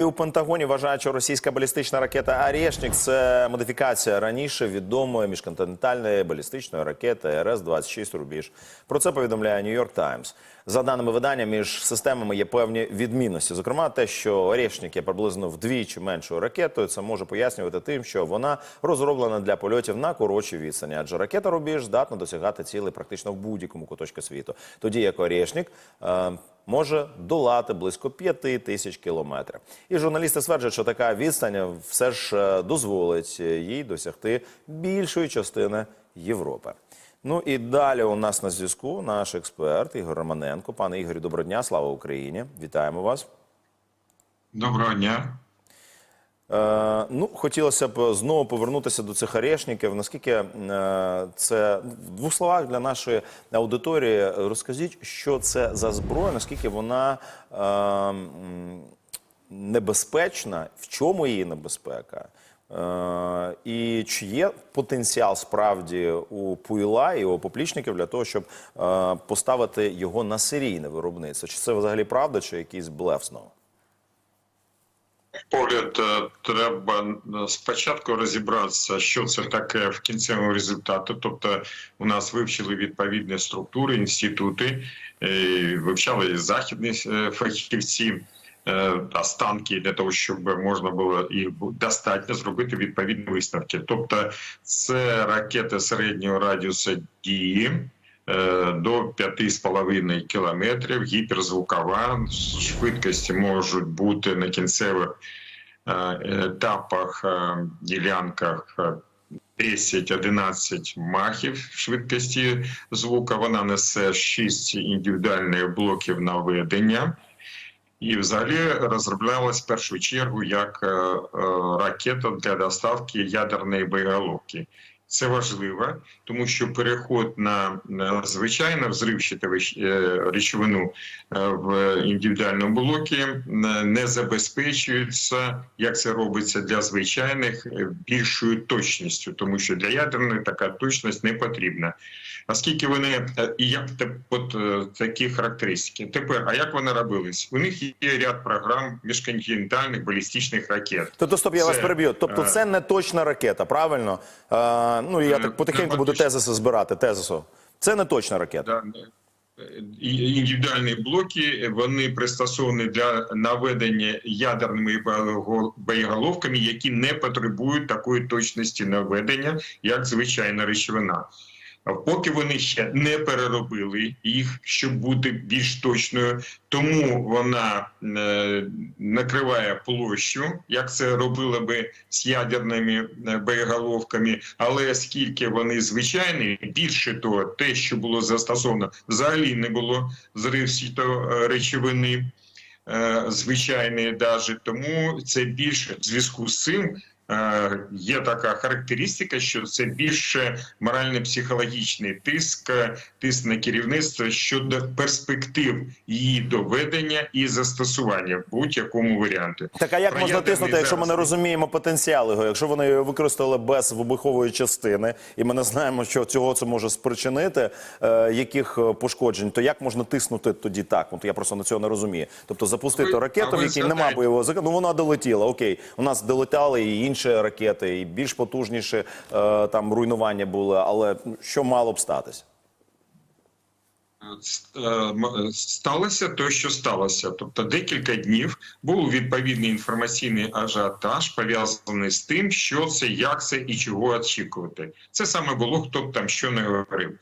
У Пентагоні вважають, що російська балістична ракета «Орєшнік» – це модифікація раніше відомої міжконтинентальної балістичної ракети РС-26 «Рубіж». Про це повідомляє «Нью-Йорк Таймс». За даними видання, між системами є певні відмінності. Зокрема, те, що «Орєшнік» є приблизно вдвічі меншою ракетою, це може пояснювати тим, що вона розроблена для польотів на коротшій відстані, адже ракета «Рубіж» здатна досягати цілей практично в будь-якому куточку світу. Тоді як «Орєшнік» е, може долати близько п'яти тисяч кілометрів. І журналісти стверджують, що така відстань все ж е, дозволить їй досягти більшої частини Європи. Ну і далі у нас на зв'язку наш експерт Ігор Романенко. Пане Ігорі, доброго дня, слава Україні! Вітаємо вас. Доброго дня. Е, ну, хотілося б знову повернутися до цих орешників. Наскільки е, це в двох словах для нашої аудиторії розкажіть, що це за зброя, наскільки вона е, небезпечна, в чому її небезпека? І чи є потенціал справді у Пуйла і у поплічників для того, щоб поставити його на серійне виробництво? Чи це взагалі правда, чи якийсь блеф знову? Погляд, е, треба е, спочатку розібратися, що це таке в кінцевому результаті. Тобто, у нас вивчили відповідні структури, інститути, е, вивчали західні фахівці. Останки для того, щоб можна було їх достатньо зробити відповідні висновки. Тобто, це ракети середнього радіуса дії до 5,5 кілометрів, гіперзвукова, швидкості можуть бути на кінцевих етапах, е, ділянках е, 10-11 махів швидкості звука. Вона несе 6 індивідуальних блоків наведення. І взагалі розроблялась в першу чергу як е, е, ракета для доставки ядерної боєголовки. Це важливо, тому що переход на, на звичайно взривчату е, речовину е, в індивідуальному блокі е, не забезпечується, як це робиться для звичайних, більшою точністю, тому що для ядерної така точність не потрібна. Наскільки вони і як от такі характеристики? Тепер, а як вони робились? У них є ряд програм міжконтинентальних балістичних ракет. Тобто, стоп, я Це, вас переб'ю. Тобто, це не точна ракета, правильно? Ну, я Е, так потихеньку буду тезиси збирати. Тезису. Це не точна ракета. Е, індивідуальні блоки вони пристосовані для наведення ядерними боєго- боєголовками, які не потребують такої точності наведення, як звичайна речовина. Поки вони ще не переробили їх, щоб бути більш точною, тому вона е, накриває площу, як це робили би з ядерними е, боєголовками. Але оскільки вони звичайні, більше того, те, що було застосовано, взагалі не було зривсвіто речовини е, звичайної, даже тому це більше зв'язку з цим. Е, Є така характеристика, що це більше морально-психологічний тиск, е, тиск на керівництво щодо перспектив її доведення і застосування в будь-якому варіанті. Так а як Про можна тиснути, якщо ми не розуміємо потенціал його? Якщо вони його використали без вибухової частини, і ми не знаємо, що цього це може спричинити, е, яких е, пошкоджень, то як можна тиснути тоді так? От я просто на цього не розумію. Тобто запустити Ви- ракету, в якій немає бойового ну вона долетіла. Окей, у нас долетали і інші ракети, і більш потужніші е, там руйнування були. Але що мало б статися? Е, сталося те, що сталося. Тобто декілька днів був відповідний інформаційний ажіотаж, пов'язаний з тим, що це, як це і чого очікувати. Це саме було, хто б там що не говорив.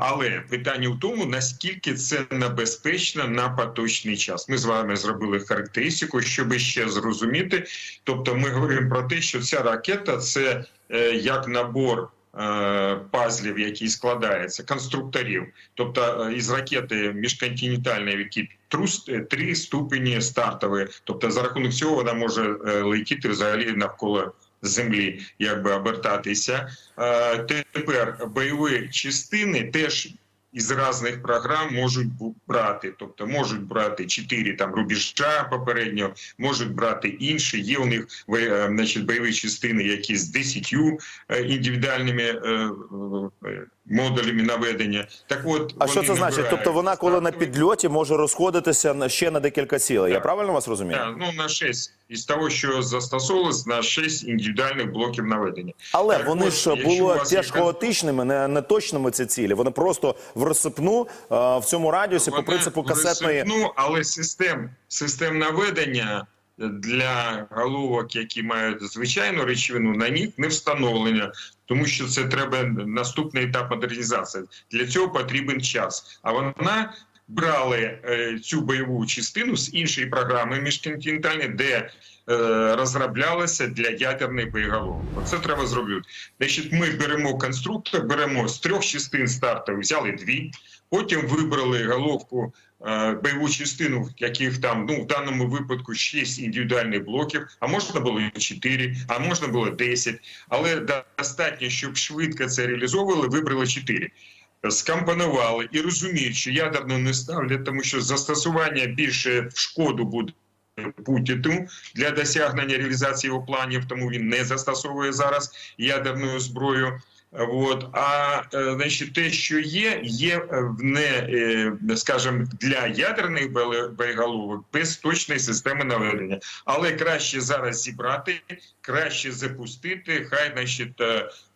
Але питання в тому, наскільки це небезпечно на поточний час. Ми з вами зробили характеристику, щоб ще зрозуміти. Тобто, ми говоримо про те, що ця ракета це е, як набор е, пазлів, який складається, конструкторів. Тобто е, із ракети міжконтинентальної, в якій трус- е, три ступені стартові. Тобто, за рахунок цього вона може летіти взагалі навколо. Землі якби обертатися. Е, Тепер бойові частини теж із різних програм можуть брати, тобто можуть брати чотири там рубежа попередньо, можуть брати інші. Є у них е, значить, бойові частини, які з 10 е, індивідуальними модулями наведення. Так от А що це значить? набирають Тобто вона, коли на підльоті, може розходитися на- ще на декілька цілей. Я правильно вас розумію? Так, ну на 6. Із того, що застосовувалось на 6 індивідуальних блоків наведення. Але Так вони от, ж були вас є хаотичними, не, не точними ці цілі. Вони просто в розсипну в цьому радіусі по принципу касетної. Ну, але систем, систем наведення для головок, які мають звичайну речовину, на них не встановлення, тому що це треба наступний етап модернізації. Для цього потрібен час. А вона брали е, цю бойову частину з іншої програми міжконтинентальної, де е, розроблялася для ядерних боєголовок. Оце треба зробити. Значить, ми беремо конструктор, беремо з трьох частин стартових, взяли дві, потім вибрали головку е, бойову частину, в яких там ну в даному випадку 6 індивідуальних блоків, а можна було 4, а можна було 10. Але достатньо, щоб швидко це реалізовували, вибрали 4. Скомпонували і розуміють, що ядерну не ставлять, тому що застосування більше в шкоду буде. Путіну для досягнення реалізації його планів, тому він не застосовує зараз ядерну зброю. От а е, значить, те, що є, є е, в не е, скажімо, для ядерних боє- боєголовок без точної системи наведення. Але краще зараз зібрати, краще запустити. Хай значить,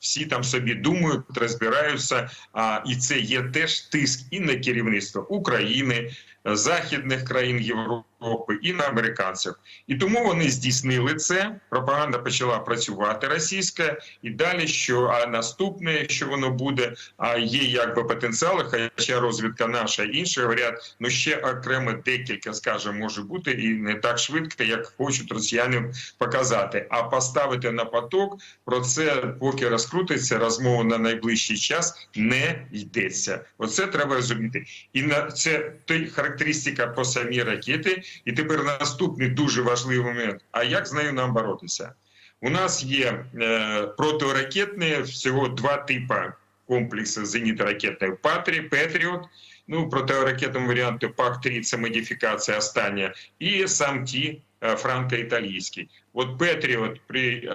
всі там собі думають, розбираються. А і це є теж тиск і на керівництво України, західних країн Європи, і на американців. І тому вони здійснили це. Пропаганда почала працювати російська, і далі що а наступне, що воно буде, а є якби потенціали, хоча розвідка наша інша говорять, ну ще окремо декілька, скажімо, може бути, і не так швидко, як хочуть росіяни показати. А поставити на поток про це, поки розкрутиться розмова на найближчий час, не йдеться. Оце треба розуміти. І на це той характеристика по самій ракети. І тепер наступний дуже важливий момент. А як з нею нам боротися? У нас є е, протиракетні всього два типи комплексу зенітно-ракетних Патрі, Петріот. Ну, протиракетному варіанту ПАК-3 – це модифікація остання, і сам ті е, франко-італійський. От Петріот при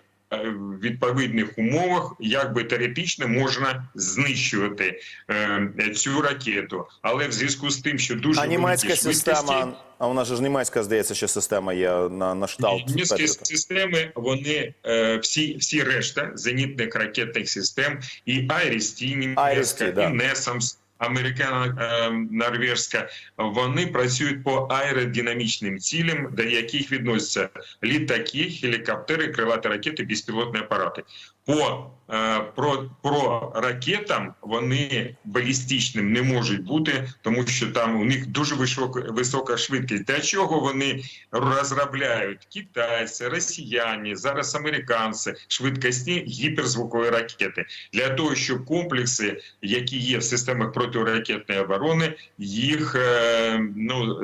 відповідних умовах, якби теоретично можна знищувати е, цю ракету, але в зв'язку з тим, що дуже А німецька швидкості, система, а у нас же ж німецька, здається, ще система є на, на шталт. Німецькі системи, вони е, всі, всі решта зенітних ракетних систем, і Айрісті, німецька, Айріс-Ті, да. і Несамс, американо-норвежська, вони працюють по аеродинамічним цілям, до яких відносяться літаки, гелікоптери, крилаті ракети, безпілотні апарати. По, е, про, про ракетам вони балістичним не можуть бути, тому що там у них дуже висока, висока швидкість. Для чого вони розробляють китайці, росіяни, зараз американці, швидкісні гіперзвукові ракети? Для того, щоб комплекси, які є в системах протиракетної оборони, їх е, ну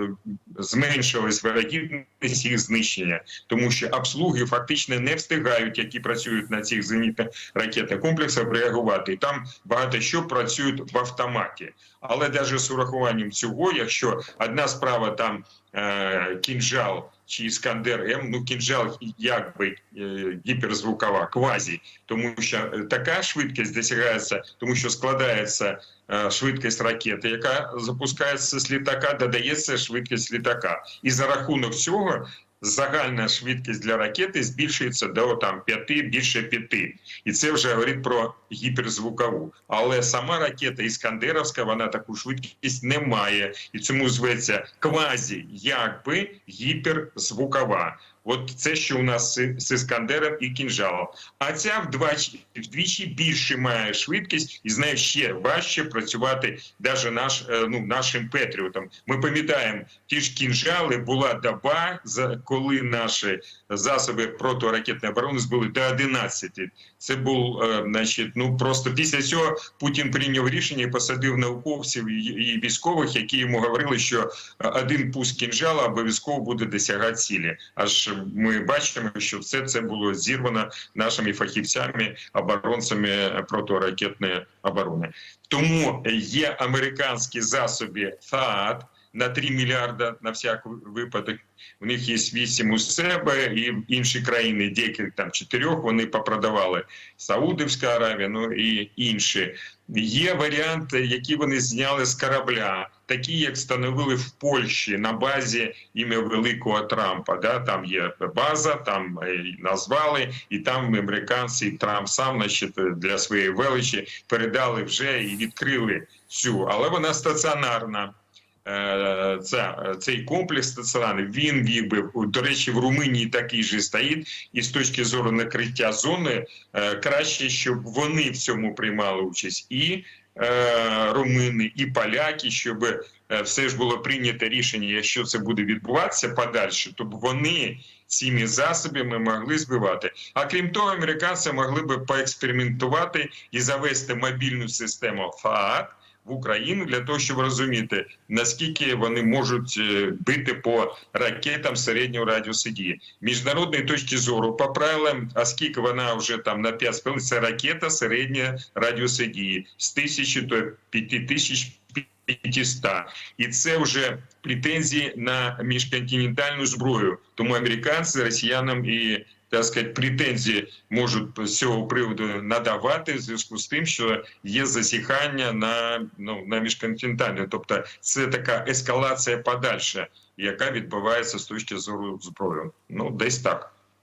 зменшилась вирогідність їх знищення, тому що обслуги фактично не встигають, які працюють на цих зенітних ракетних комплексах, реагувати. І там багато що працюють в автоматі. Але навіть з урахуванням цього, якщо одна справа там е, кінжал чи іскандер М, ну кінжал якби е, гіперзвукова, квазі, тому що е, така швидкість досягається, тому що складається е, швидкість ракети, яка запускається з літака, додається швидкість літака, і за рахунок цього. Загальна швидкість для ракети збільшується до там 5, більше 5. І це вже говорить про гіперзвукову. Але сама ракета Іскандеровська, вона таку швидкість не має. І цьому зветься квазі, якби гіперзвукова. От це, що у нас з- Іскандером і кінжалом. А ця вдвічі, вдвічі більше має швидкість, і з нею ще важче працювати навіть наш, е, ну, нашим Петріотом. Ми пам'ятаємо, ті ж кінжали була доба, коли наші засоби протиракетної оборони збили до 11. Це був, е, значить, ну просто після цього Путін прийняв рішення і посадив науковців і, і військових, які йому говорили, що е, один пуск кінжала обов'язково буде досягати цілі. Аж ми бачимо, що все це було зірвано нашими фахівцями, оборонцями протиракетної оборони. Тому є американські засоби ФААД, на 3 мільярда на всяк випадок. У них є 8 у себе, і інші країни, декілька там чотирьох, вони попродавали Саудівська Аравія, ну і інші. Є варіанти, які вони зняли з корабля, такі як встановили в Польщі на базі ім'я великого Трампа. Да? Там є база, там е, назвали, і там американці і Трамп сам значить, для своєї величі передали вже і відкрили цю, але вона стаціонарна. Е, Ця, цей комплекс стаціонарний, він міг би, до речі, в Румунії такий же стоїть, і з точки зору накриття зони е, краще, щоб вони в цьому приймали участь, і е, румуни, і поляки, щоб все ж було прийнято рішення, якщо це буде відбуватися подальше, то вони цими засобами могли збивати. А крім того, американці могли би поекспериментувати і завести мобільну систему ФААТ, в Україну для того, щоб розуміти наскільки вони можуть е, бити по ракетам середнього радіусу дії. Міжнародної точки зору, по правилам, оскільки вона вже там на 5 хвилин, це ракета середнього радіусу дії з 1000 до 5500. І це вже претензії на міжконтинентальну зброю. Тому американці росіянам і так сказати, претензії можуть з цього приводу надавати в зв'язку з тим, що є засіхання на ну на міжконтинентальну. Тобто, це така ескалація подальша, яка відбувається з точки зору зброї. Ну десь так.